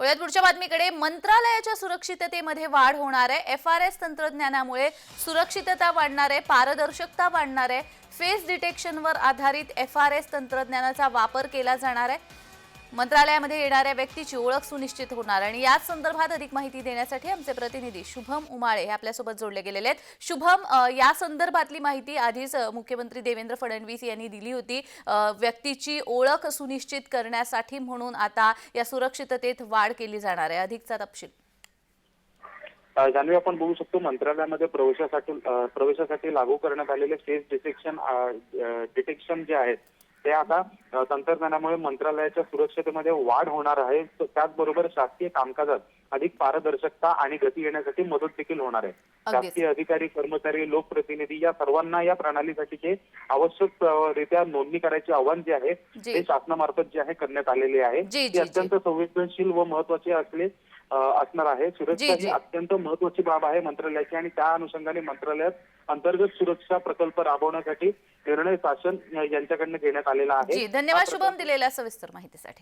वळूयात पुढच्या बातमीकडे मंत्रालयाच्या सुरक्षिततेमध्ये वाढ होणार आहे. एफ आर एस तंत्रज्ञानामुळे सुरक्षितता वाढणार आहे पारदर्शकता वाढणार आहे. फेस डिटेक्शनवर आधारित एफ आर एस तंत्रज्ञानाचा वापर केला जाणार आहे. मंत्रालयामध्ये येणाऱ्या व्यक्तीची ओळख सुनिश्चित होणार आणि याच संदर्भात अधिक माहिती देण्यासाठी आमचे प्रतिनिधी शुभम उमाळे हे आपल्यासोबत जोडले गेलेले आहेत. शुभम या संदर्भातली माहिती आधीच मुख्यमंत्री देवेंद्र फडणवीस यांनी दिली होती. व्यक्तीची ओळख सुनिश्चित करण्यासाठी म्हणून आता या सुरक्षिततेत वाढ केली जाणार आहे. अधिकचा तपशील. जाणवी आपण बघू शकतो मंत्रालयामध्ये प्रवेशासाठी प्रवेशासाठी लागू करण्यात आलेले फेस डिटेक्शन डिटेक्शन जे आहेत ते आता तंत्रज्ञानामुळे मंत्रालयाच्या सुरक्षतेमध्ये वाढ होणार आहे. त्याचबरोबर शासकीय कामकाजात अधिक पारदर्शकता आणि गती येण्यासाठी मदत देखील होणार आहे. शासकीय अधिकारी कर्मचारी लोकप्रतिनिधी या सर्वांना या प्रणालीसाठीचे आवश्यक रित्या नोंदणी करायचे आव्हान जे आहे. ते शासनामार्फत जे आहे करण्यात आलेले आहे. ते अत्यंत संवेदनशील व महत्त्वाचे असले असणार आहे. सुरक्षा ही. अत्यंत महत्वाची बाब आहे मंत्रालयाची आणि त्या अनुषंगाने मंत्रालयात अंतर्गत सुरक्षा प्रकल्प राबवण्यासाठी निर्णय शासन यांच्याकडनं घेण्यात आलेला आहे. धन्यवाद. शुभम दिलेल्या सविस्तर माहितीसाठी.